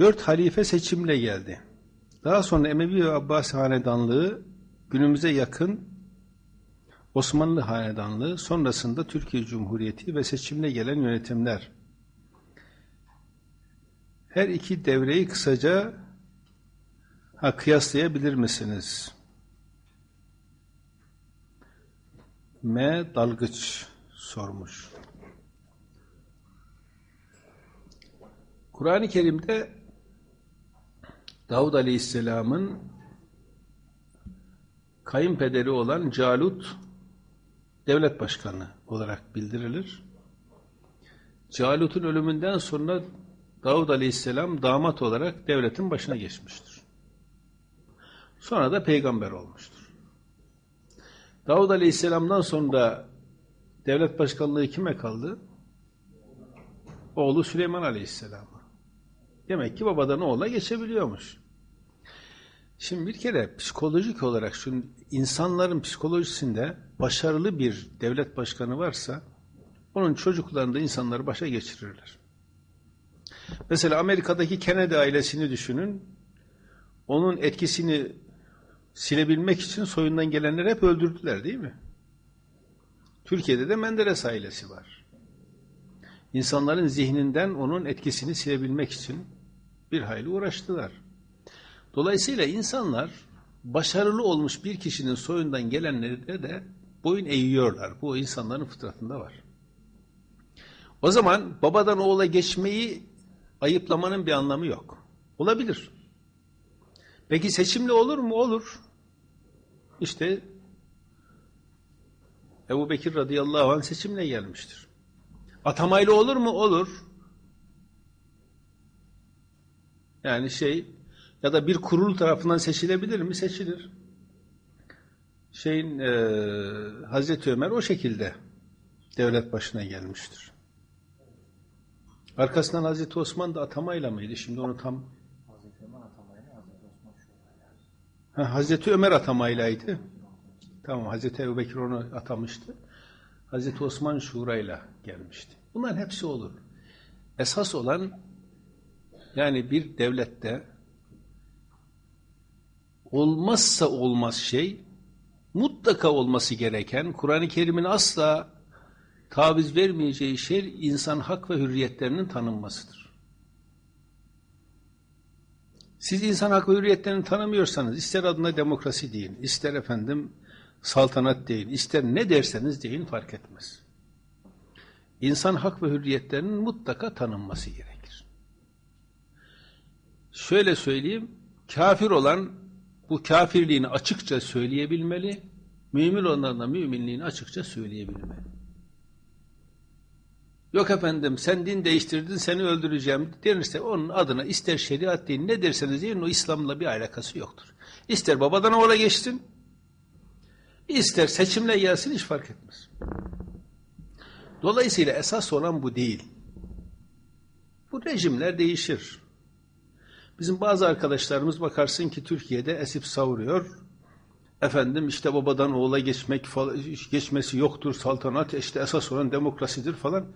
Dört halife seçimle geldi. Daha sonra Emevi ve Abbasi hanedanlığı günümüze yakın Osmanlı hanedanlığı, sonrasında Türkiye Cumhuriyeti ve seçimle gelen yönetimler. Her iki devreyi kısaca ha, kıyaslayabilir misiniz? M. Dalgıç sormuş. Kur'an-ı Kerim'de Davud Aleyhisselam'ın kayınpederi olan Calut devlet başkanı olarak bildirilir. Calut'un ölümünden sonra Davud Aleyhisselam damat olarak devletin başına geçmiştir. Sonra da peygamber olmuştur. Davud Aleyhisselam'dan sonra devlet başkanlığı kime kaldı? Oğlu Süleyman Aleyhisselam'a. Demek ki babadan oğula geçebiliyormuş. Şimdi bir kere psikolojik olarak şu insanların psikolojisinde başarılı bir devlet başkanı varsa onun çocuklarında insanları başa geçirirler. Mesela Amerika'daki Kennedy ailesini düşünün. Onun etkisini silebilmek için soyundan gelenleri hep öldürdüler değil mi? Türkiye'de de Menderes ailesi var. İnsanların zihninden onun etkisini silebilmek için bir hayli uğraştılar. Dolayısıyla insanlar başarılı olmuş bir kişinin soyundan gelenlere de boyun eğiyorlar. Bu insanların fıtratında var. O zaman babadan oğula geçmeyi ayıplamanın bir anlamı yok. Olabilir. Peki seçimle olur mu? Olur. İşte Ebu Bekir radıyallahu anh seçimle gelmiştir. Atamayla olur mu? Olur. Yani şey ya da bir kurul tarafından seçilebilir mi? Seçilir. Şeyin e, Hazreti Ömer o şekilde devlet başına gelmiştir. Arkasından Hazreti Osman da atamayla mıydı? Şimdi onu tam Hazreti Ömer atamayla Hazreti Osman ha, Hazreti Ömer atamaylaydı. Tamam Hazreti Ebu Bekir onu atamıştı. Hazreti Osman şurayla gelmişti. Bunların hepsi olur. Esas olan yani bir devlette olmazsa olmaz şey mutlaka olması gereken Kur'an-ı Kerim'in asla taviz vermeyeceği şey insan hak ve hürriyetlerinin tanınmasıdır. Siz insan hak ve hürriyetlerini tanımıyorsanız ister adına demokrasi deyin, ister efendim saltanat deyin, ister ne derseniz deyin fark etmez. İnsan hak ve hürriyetlerinin mutlaka tanınması gerekir. Şöyle söyleyeyim, kafir olan bu kafirliğini açıkça söyleyebilmeli, mümin olanlar da müminliğini açıkça söyleyebilmeli. Yok efendim sen din değiştirdin seni öldüreceğim denirse onun adına ister şeriat deyin ne derseniz deyin o İslam'la bir alakası yoktur. İster babadan oğula geçsin ister seçimle gelsin hiç fark etmez. Dolayısıyla esas olan bu değil. Bu rejimler değişir. Bizim bazı arkadaşlarımız bakarsın ki Türkiye'de esip savuruyor. Efendim işte babadan oğula geçmek geçmesi yoktur saltanat işte esas olan demokrasidir falan.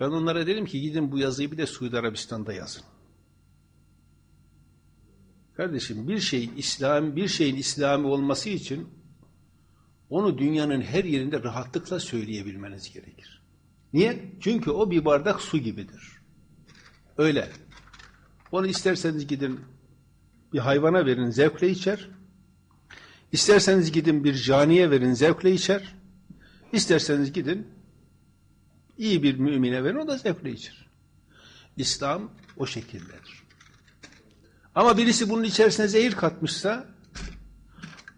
Ben onlara dedim ki gidin bu yazıyı bir de Suudi Arabistan'da yazın. Kardeşim bir şey İslam bir şeyin İslami olması için onu dünyanın her yerinde rahatlıkla söyleyebilmeniz gerekir. Niye? Çünkü o bir bardak su gibidir. Öyle. Onu isterseniz gidin bir hayvana verin zevkle içer. İsterseniz gidin bir caniye verin zevkle içer. İsterseniz gidin iyi bir mümine verin o da zevkle içer. İslam o şekildedir. Ama birisi bunun içerisine zehir katmışsa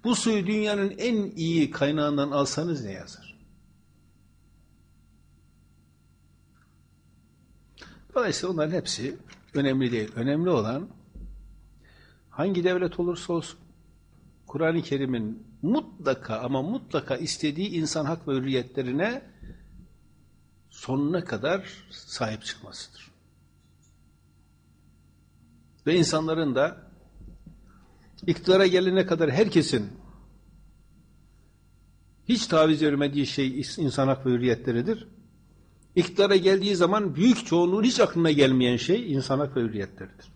bu suyu dünyanın en iyi kaynağından alsanız ne yazar? Dolayısıyla onların hepsi önemli değil. Önemli olan hangi devlet olursa olsun Kur'an-ı Kerim'in mutlaka ama mutlaka istediği insan hak ve hürriyetlerine sonuna kadar sahip çıkmasıdır. Ve insanların da iktidara gelene kadar herkesin hiç taviz vermediği şey insan hak ve hürriyetleridir. İktidara geldiği zaman büyük çoğunluğun hiç aklına gelmeyen şey insan hak ve hürriyetleridir.